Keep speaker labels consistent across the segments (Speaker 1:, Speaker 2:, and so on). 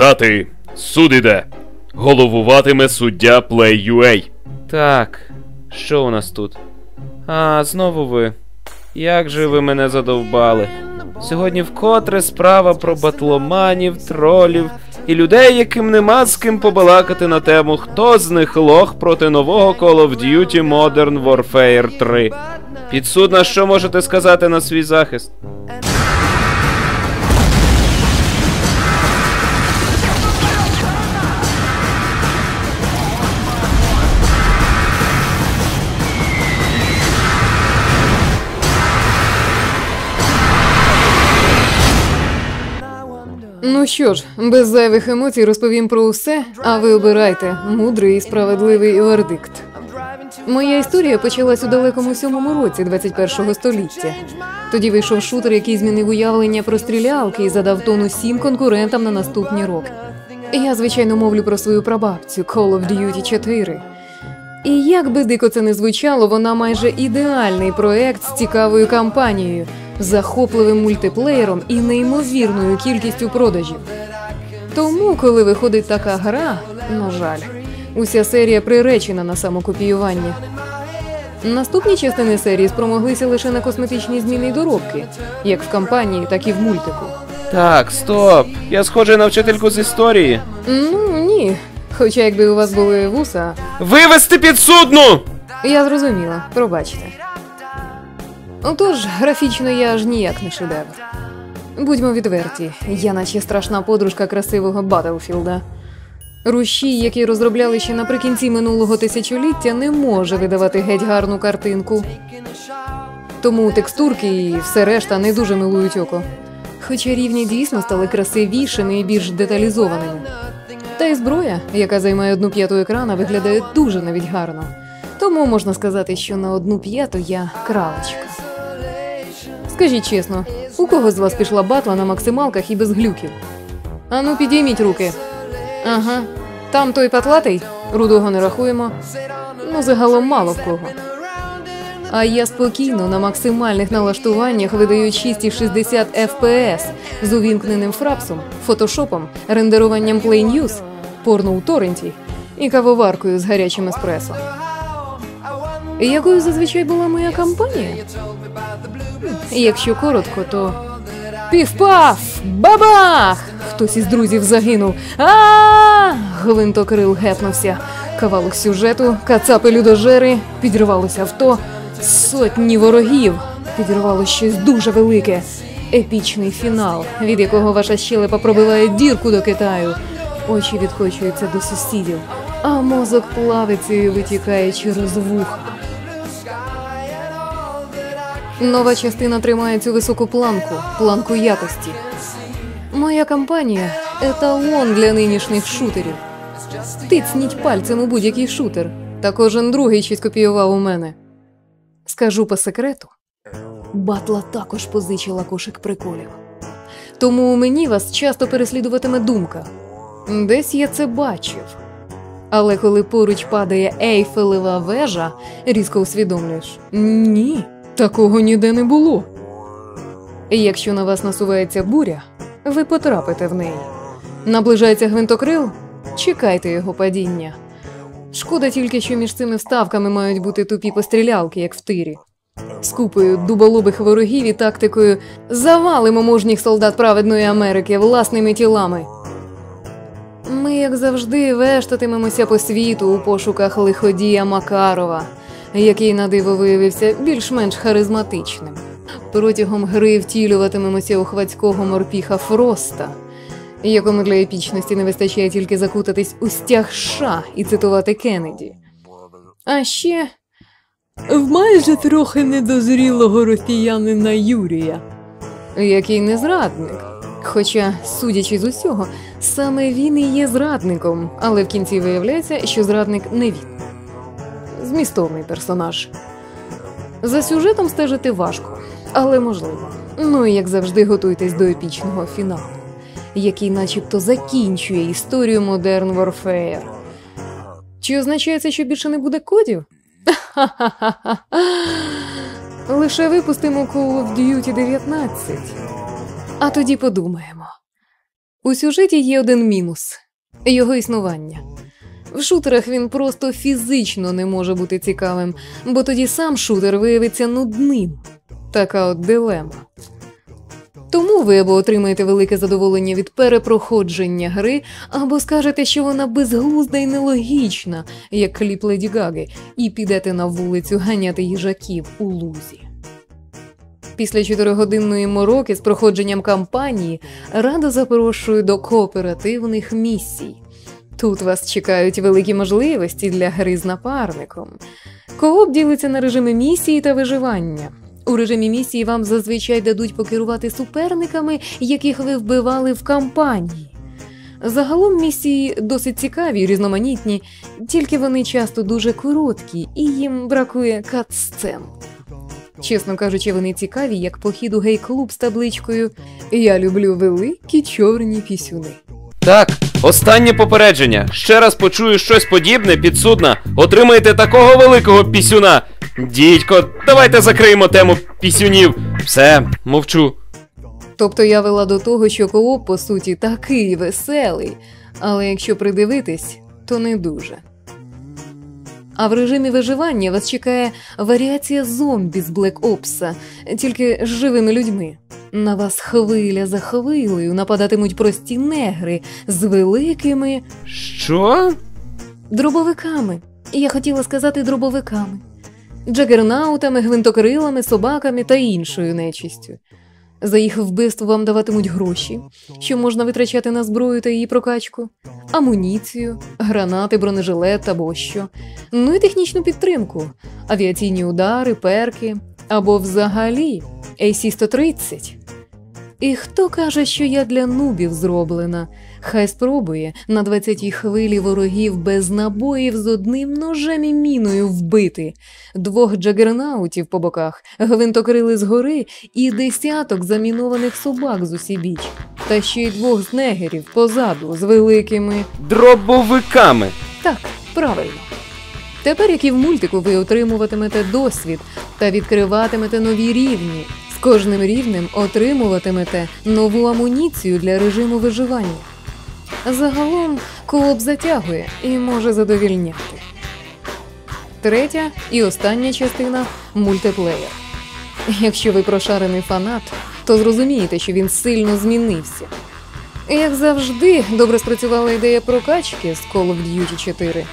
Speaker 1: Встати! Суд іде! Головуватиме суддя Play.ua.
Speaker 2: Так, що у нас тут? А, знову ви. Як же ви мене задовбали? Сьогодні вкотре справа про батломанів, тролів і людей, яким нема з ким побалакати на тему, хто з них лох проти нового Call of Duty Modern Warfare 3. Підсудна, що можете сказати на свій захист?
Speaker 3: Що ж, без зайвих емоцій розповім про усе, а ви обирайте мудрий і справедливий вердикт. Моя історія почалась у далекому сьомому році 21-го століття. Тоді вийшов шутер, який змінив уявлення про стрілялки і задав тон усім конкурентам на наступні роки. Я, звичайно, мовлю про свою прабабцю Call of Duty 4. І як би дико це не звучало, вона майже ідеальний проект з цікавою кампанією, захопливим мультиплеєром і неймовірною кількістю продажів. Тому, коли виходить така гра, на жаль, уся серія приречена на самокопіювання. Наступні частини серії спромоглися лише на косметичні зміни й доробки, як в кампанії, так і в мультику.
Speaker 2: Так, стоп. Я схожий на вчительку з історії.
Speaker 3: Ну ні. Хоча якби у вас були вуса,
Speaker 2: Вивести підсудну!
Speaker 3: я зрозуміла, пробачте. Отож, графічно я аж ніяк не шедевр. Будьмо відверті, я наче страшна подружка красивого Батлфілда. Рушій, який розробляли ще наприкінці минулого тисячоліття, не може видавати геть гарну картинку. Тому текстурки і все решта не дуже милують око. Хоча рівні дійсно стали красивішими і більш деталізованими. Та й зброя, яка займає одну п'яту екрана, виглядає дуже навіть гарно. Тому можна сказати, що на одну п'яту я кралечка. Скажіть чесно, у кого з вас пішла батла на максималках і без глюків? Ану, підійміть руки. Ага. Там той патлатий, рудого не рахуємо. Ну, загалом мало в кого. А я спокійно на максимальних налаштуваннях видаю 6,60 FPS з увімкненим фрапсом, фотошопом, рендеруванням Play News, порно у торренті і кавоваркою з гарячим еспресо. Якою зазвичай була моя кампанія? Якщо коротко, то пів-паф! Бабах! Хтось із друзів загинув. А гвинтокрил гепнувся. Кавалок сюжету, кацапи людожери, підірвалося авто, сотні ворогів. Підірвало щось дуже велике. Епічний фінал, від якого ваша щелепа пробиває дірку до Китаю. Очі відкочуються до сусідів, а мозок плавиться і витікає через вуха. Нова частина тримає цю високу планку, планку якості. Моя кампанія еталон для нинішніх шутерів. Тицніть пальцем у будь-який шутер, та кожен другий щось копіював у мене. Скажу по секрету, батла також позичила кошик приколів. Тому у мені вас часто переслідуватиме думка. Десь я це бачив. Але коли поруч падає ейфелева вежа, різко усвідомлюєш ні, такого ніде не було. Якщо на вас насувається буря, ви потрапите в неї. Наближається гвинтокрил, чекайте його падіння. Шкода тільки, що між цими вставками мають бути тупі пострілялки, як в тирі. З купою дуболобих ворогів і тактикою завалимо мужніх солдат праведної Америки власними тілами. Ми, як завжди, вештатимемося по світу у пошуках лиходія Макарова, який на диво виявився більш-менш харизматичним. Протягом гри втілюватимемося у хвацького морпіха Фроста, якому для епічності не вистачає тільки закутатись у стяг ша і цитувати Кеннеді. А ще в майже трохи недозрілого росіянина Юрія, який не зрадник. Хоча, судячи з усього, саме він і є зрадником, але в кінці виявляється, що зрадник не він. Змістовний персонаж. За сюжетом стежити важко, але можливо. Ну і як завжди, готуйтесь до епічного фіналу, який начебто закінчує історію Modern Warfare. Чи означає це, що більше не буде кодів? Ха-ха-ха. Лише випустимо Call of Duty 19. А тоді подумаємо. У сюжеті є один мінус його існування. В шутерах він просто фізично не може бути цікавим, бо тоді сам шутер виявиться нудним. Така от дилема. Тому ви або отримаєте велике задоволення від перепроходження гри, або скажете, що вона безглузда і нелогічна, як кліп Леді Гаги, і підете на вулицю ганяти їжаків у лузі. Після чотиригодинної мороки з проходженням кампанії радо запрошую до кооперативних місій. Тут вас чекають великі можливості для гри з напарником. Кооп ділиться на режими місії та виживання. У режимі місії вам зазвичай дадуть покерувати суперниками, яких ви вбивали в кампанії. Загалом місії досить цікаві, різноманітні, тільки вони часто дуже короткі і їм бракує кат-сцен. Чесно кажучи, вони цікаві, як похід у гей-клуб з табличкою Я люблю великі чорні пісюни.
Speaker 2: Так, останнє попередження. Ще раз почую щось подібне, підсудна. Отримаєте такого великого пісюна. Дідько, давайте закриємо тему пісюнів. Все, мовчу.
Speaker 3: Тобто я вела до того, що кооп, по суті, такий веселий, але якщо придивитись, то не дуже. А в режимі виживання вас чекає варіація зомбі з Black Ops, тільки з живими людьми. На вас хвиля за хвилею нападатимуть прості негри з великими
Speaker 2: Що?
Speaker 3: дробовиками. Я хотіла сказати дробовиками, джагернаутами, гвинтокрилами, собаками та іншою нечистю. За їх вбивство вам даватимуть гроші, що можна витрачати на зброю та її прокачку, амуніцію, гранати, бронежилет або що, ну і технічну підтримку, авіаційні удари, перки або взагалі AC-130. І хто каже, що я для нубів зроблена? Хай спробує на 20-й хвилі ворогів без набоїв з одним ножем і міною вбити, двох джагернаутів по боках, гвинтокрили згори і десяток замінованих собак з усібіч, та ще й двох знегерів позаду з великими.
Speaker 2: Дробовиками.
Speaker 3: Так, правильно. Тепер, як і в мультику, ви отримуватимете досвід та відкриватимете нові рівні. З кожним рівнем отримуватимете нову амуніцію для режиму виживання. Загалом кооп затягує і може задовільняти. Третя і остання частина мультиплеєр. Якщо ви прошарений фанат, то зрозумієте, що він сильно змінився. Як завжди, добре спрацювала ідея прокачки з Call of Duty 4.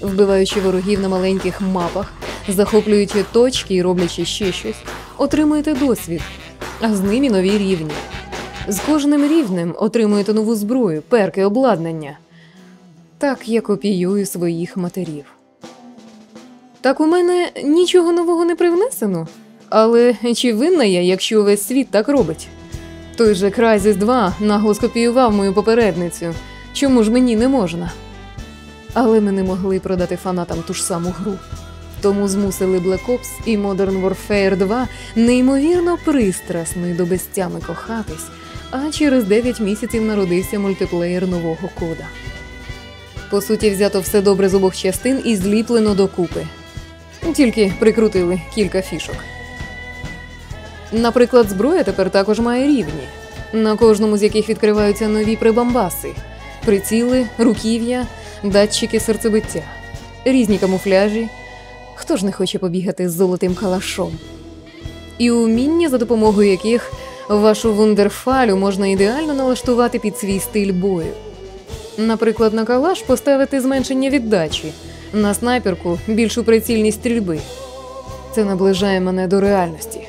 Speaker 3: Вбиваючи ворогів на маленьких мапах, захоплюючи точки і роблячи ще щось, отримуєте досвід, а з ними нові рівні. З кожним рівнем отримуєте нову зброю, перки, обладнання. Так я копіюю своїх матерів. Так у мене нічого нового не привнесено. Але чи винна я, якщо весь світ так робить? Той же Crysis 2 нагло скопіював мою попередницю. Чому ж мені не можна? Але ми не могли продати фанатам ту ж саму гру. Тому змусили Black Ops і Modern Warfare 2 неймовірно пристрасно до безтями кохатись, а через 9 місяців народився мультиплеєр нового кода. По суті, взято все добре з обох частин і зліплено докупи. Тільки прикрутили кілька фішок. Наприклад, зброя тепер також має рівні, на кожному з яких відкриваються нові прибамбаси, приціли, руків'я, датчики серцебиття, різні камуфляжі. Хто ж не хоче побігати з золотим калашом? І уміння, за допомогою яких вашу вундерфалю можна ідеально налаштувати під свій стиль бою. Наприклад, на калаш поставити зменшення віддачі, на снайперку більшу прицільність стрільби. Це наближає мене до реальності.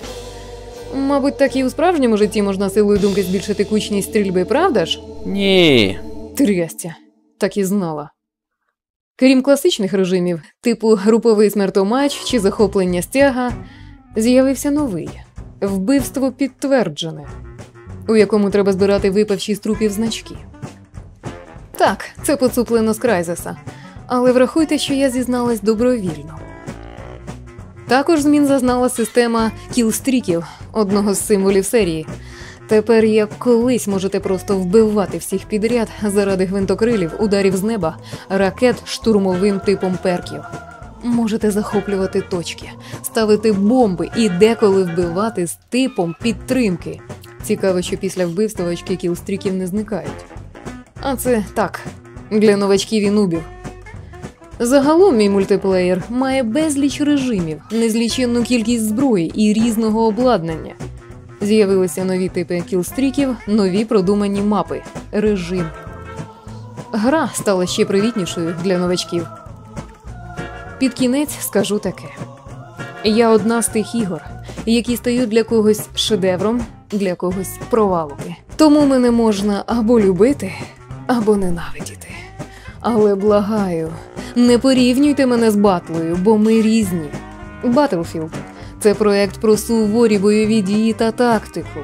Speaker 3: Мабуть, так і у справжньому житті можна силою думки збільшити кучність стрільби, правда ж?
Speaker 2: Ні.
Speaker 3: Трястя, так і знала. Крім класичних режимів, типу груповий смертомач чи захоплення стяга, з'явився новий вбивство підтверджене, у якому треба збирати випавші з трупів значки. Так, це поцуплено з Крайзеса, але врахуйте, що я зізналась добровільно. Також змін зазнала система кілстріків, одного з символів серії. Тепер, як колись можете просто вбивати всіх підряд заради гвинтокрилів, ударів з неба, ракет штурмовим типом перків. Можете захоплювати точки, ставити бомби і деколи вбивати з типом підтримки. Цікаво, що після вбивства очки кілстріків не зникають. А це так, для новачків і нубів. Загалом мій мультиплеєр має безліч режимів, незліченну кількість зброї і різного обладнання. З'явилися нові типи кілстріків, нові продумані мапи, режим. Гра стала ще привітнішою для новачків. Під кінець скажу таке: я одна з тих ігор, які стають для когось шедевром, для когось провалами. Тому мене можна або любити, або ненавидіти. Але благаю, не порівнюйте мене з Батлою, бо ми різні. Battlefield – це проект про суворі бойові дії та тактику.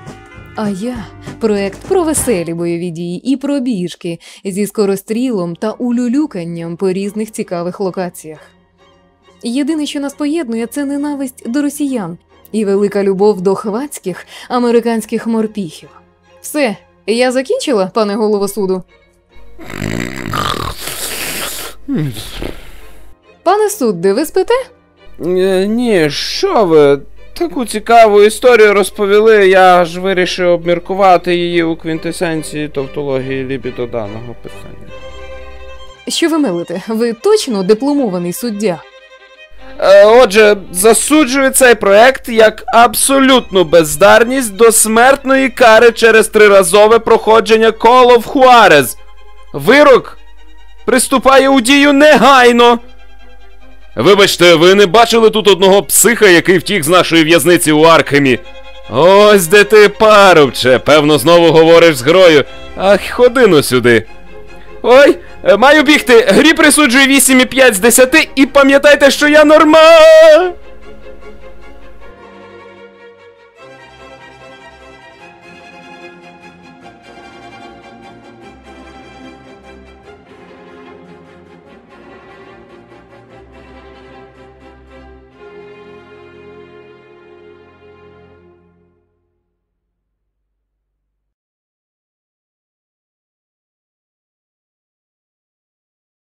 Speaker 3: А я проект про веселі бойові дії і пробіжки зі скорострілом та улюлюканням по різних цікавих локаціях. Єдине, що нас поєднує, це ненависть до росіян і велика любов до хвацьких американських морпіхів. Все, я закінчила, пане голово суду. Пане судде, ви спите?
Speaker 2: Е, ні, що ви? Таку цікаву історію розповіли, я ж вирішив обміркувати її у квінтесенції тавтології лібідо даного питання.
Speaker 3: Що ви милите? Ви точно дипломований суддя?
Speaker 2: Е, Отже, засуджую цей проект як абсолютну бездарність до смертної кари через триразове проходження Call of Juarez. Вирок приступає у дію негайно.
Speaker 1: Вибачте, ви не бачили тут одного психа, який втік з нашої в'язниці у Аркхемі? Ось де ти, парубче, певно, знову говориш з грою. Ах, ходи ну сюди.
Speaker 2: Ой, маю бігти. Грі присуджую 8,5 з 10 і пам'ятайте, що я норма.